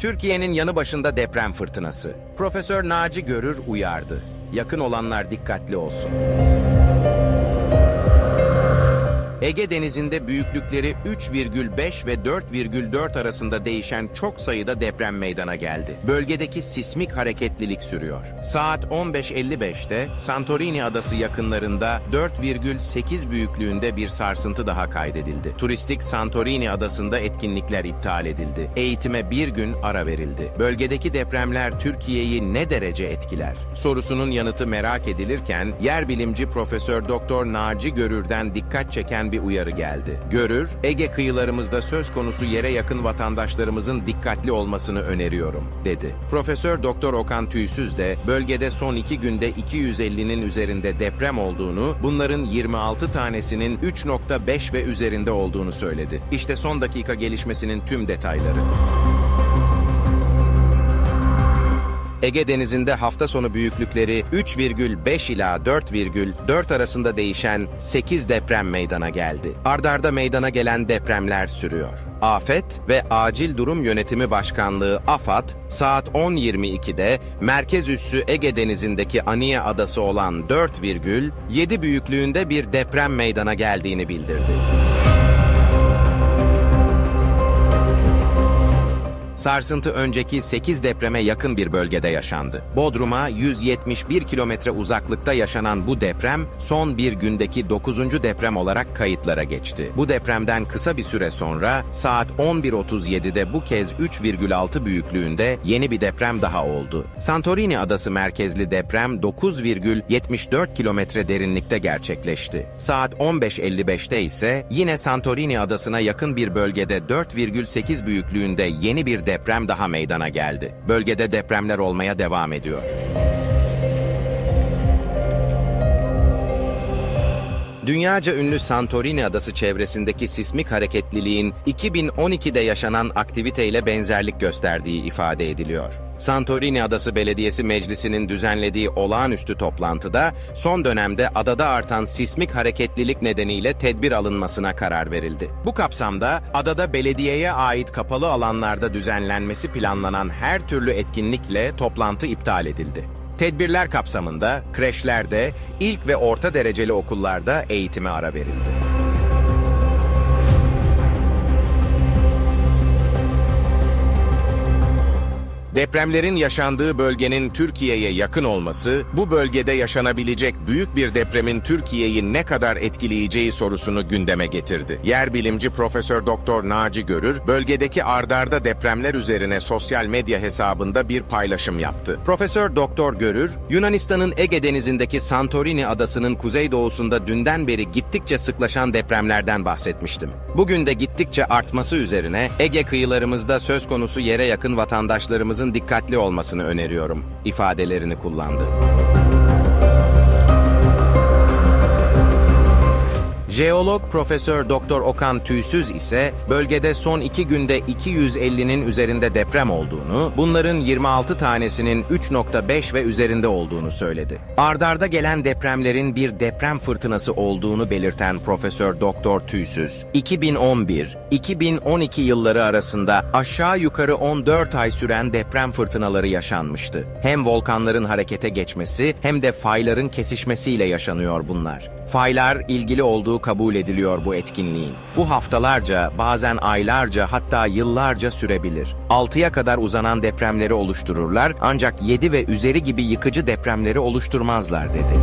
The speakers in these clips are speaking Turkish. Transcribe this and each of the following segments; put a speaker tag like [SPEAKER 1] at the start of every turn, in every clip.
[SPEAKER 1] Türkiye'nin yanı başında deprem fırtınası. Profesör Naci Görür uyardı. Yakın olanlar dikkatli olsun. Ege Denizi'nde büyüklükleri 3,5 ve 4,4 arasında değişen çok sayıda deprem meydana geldi. Bölgedeki sismik hareketlilik sürüyor. Saat 15.55'te Santorini adası yakınlarında 4,8 büyüklüğünde bir sarsıntı daha kaydedildi. Turistik Santorini adasında etkinlikler iptal edildi. Eğitime bir gün ara verildi. Bölgedeki depremler Türkiye'yi ne derece etkiler? Sorusunun yanıtı merak edilirken yer bilimci Profesör Doktor Naci Görür'den dikkat çeken bir uyarı geldi. Görür, Ege kıyılarımızda söz konusu yere yakın vatandaşlarımızın dikkatli olmasını öneriyorum, dedi. Profesör Doktor Okan Tüysüz de bölgede son iki günde 250'nin üzerinde deprem olduğunu, bunların 26 tanesinin 3.5 ve üzerinde olduğunu söyledi. İşte son dakika gelişmesinin tüm detayları. Ege Denizi'nde hafta sonu büyüklükleri 3,5 ila 4,4 arasında değişen 8 deprem meydana geldi. Ardarda meydana gelen depremler sürüyor. Afet ve Acil Durum Yönetimi Başkanlığı AFAD saat 10.22'de merkez üssü Ege Denizi'ndeki Aniye Adası olan 4,7 büyüklüğünde bir deprem meydana geldiğini bildirdi. Sarsıntı önceki 8 depreme yakın bir bölgede yaşandı. Bodrum'a 171 kilometre uzaklıkta yaşanan bu deprem son bir gündeki 9. deprem olarak kayıtlara geçti. Bu depremden kısa bir süre sonra saat 11.37'de bu kez 3,6 büyüklüğünde yeni bir deprem daha oldu. Santorini adası merkezli deprem 9,74 kilometre derinlikte gerçekleşti. Saat 15.55'te ise yine Santorini adasına yakın bir bölgede 4,8 büyüklüğünde yeni bir deprem daha meydana geldi. Bölgede depremler olmaya devam ediyor. Dünyaca ünlü Santorini adası çevresindeki sismik hareketliliğin 2012'de yaşanan aktiviteyle benzerlik gösterdiği ifade ediliyor. Santorini Adası Belediyesi Meclisi'nin düzenlediği olağanüstü toplantıda son dönemde adada artan sismik hareketlilik nedeniyle tedbir alınmasına karar verildi. Bu kapsamda adada belediyeye ait kapalı alanlarda düzenlenmesi planlanan her türlü etkinlikle toplantı iptal edildi. Tedbirler kapsamında kreşlerde, ilk ve orta dereceli okullarda eğitime ara verildi. Depremlerin yaşandığı bölgenin Türkiye'ye yakın olması, bu bölgede yaşanabilecek büyük bir depremin Türkiye'yi ne kadar etkileyeceği sorusunu gündeme getirdi. Yer bilimci Profesör Doktor Naci Görür, bölgedeki ardarda depremler üzerine sosyal medya hesabında bir paylaşım yaptı. Profesör Doktor Görür, Yunanistan'ın Ege Denizi'ndeki Santorini adasının kuzeydoğusunda dünden beri gittikçe sıklaşan depremlerden bahsetmiştim. Bugün de gittikçe artması üzerine Ege kıyılarımızda söz konusu yere yakın vatandaşlarımızın dikkatli olmasını öneriyorum ifadelerini kullandı. Jeolog Profesör Doktor Okan Tüysüz ise bölgede son iki günde 250'nin üzerinde deprem olduğunu, bunların 26 tanesinin 3.5 ve üzerinde olduğunu söyledi. Ardarda gelen depremlerin bir deprem fırtınası olduğunu belirten Profesör Doktor Tüysüz, 2011-2012 yılları arasında aşağı yukarı 14 ay süren deprem fırtınaları yaşanmıştı. Hem volkanların harekete geçmesi hem de fayların kesişmesiyle yaşanıyor bunlar. Faylar ilgili olduğu kabul ediliyor bu etkinliğin. Bu haftalarca, bazen aylarca hatta yıllarca sürebilir. 6'ya kadar uzanan depremleri oluştururlar ancak 7 ve üzeri gibi yıkıcı depremleri oluşturmazlar dedi.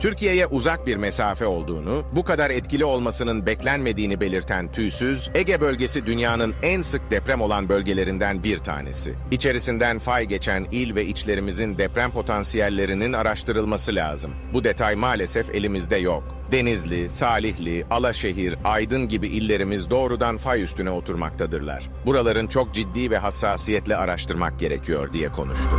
[SPEAKER 1] Türkiye'ye uzak bir mesafe olduğunu, bu kadar etkili olmasının beklenmediğini belirten Tüysüz, Ege bölgesi dünyanın en sık deprem olan bölgelerinden bir tanesi. İçerisinden fay geçen il ve içlerimizin deprem potansiyellerinin araştırılması lazım. Bu detay maalesef elimizde yok. Denizli, Salihli, Alaşehir, Aydın gibi illerimiz doğrudan fay üstüne oturmaktadırlar. Buraların çok ciddi ve hassasiyetle araştırmak gerekiyor diye konuştu.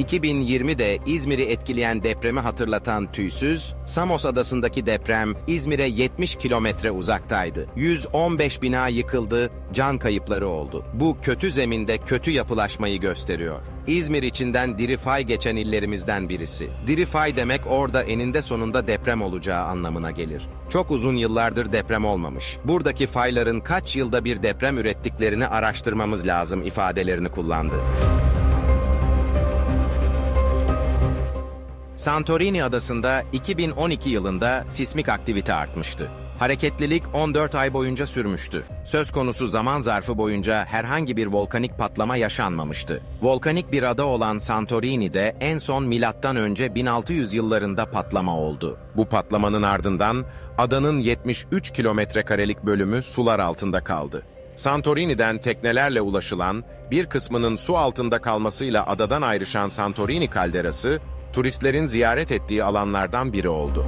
[SPEAKER 1] 2020'de İzmir'i etkileyen depremi hatırlatan tüysüz, Samos adasındaki deprem İzmir'e 70 kilometre uzaktaydı. 115 bina yıkıldı, can kayıpları oldu. Bu kötü zeminde kötü yapılaşmayı gösteriyor. İzmir içinden diri fay geçen illerimizden birisi. Diri fay demek orada eninde sonunda deprem olacağı anlamına gelir. Çok uzun yıllardır deprem olmamış. Buradaki fayların kaç yılda bir deprem ürettiklerini araştırmamız lazım ifadelerini kullandı. Santorini adasında 2012 yılında sismik aktivite artmıştı. Hareketlilik 14 ay boyunca sürmüştü. Söz konusu zaman zarfı boyunca herhangi bir volkanik patlama yaşanmamıştı. Volkanik bir ada olan Santorini'de en son milattan önce 1600 yıllarında patlama oldu. Bu patlamanın ardından adanın 73 kilometre karelik bölümü sular altında kaldı. Santorini'den teknelerle ulaşılan, bir kısmının su altında kalmasıyla adadan ayrışan Santorini kalderası, turistlerin ziyaret ettiği alanlardan biri oldu.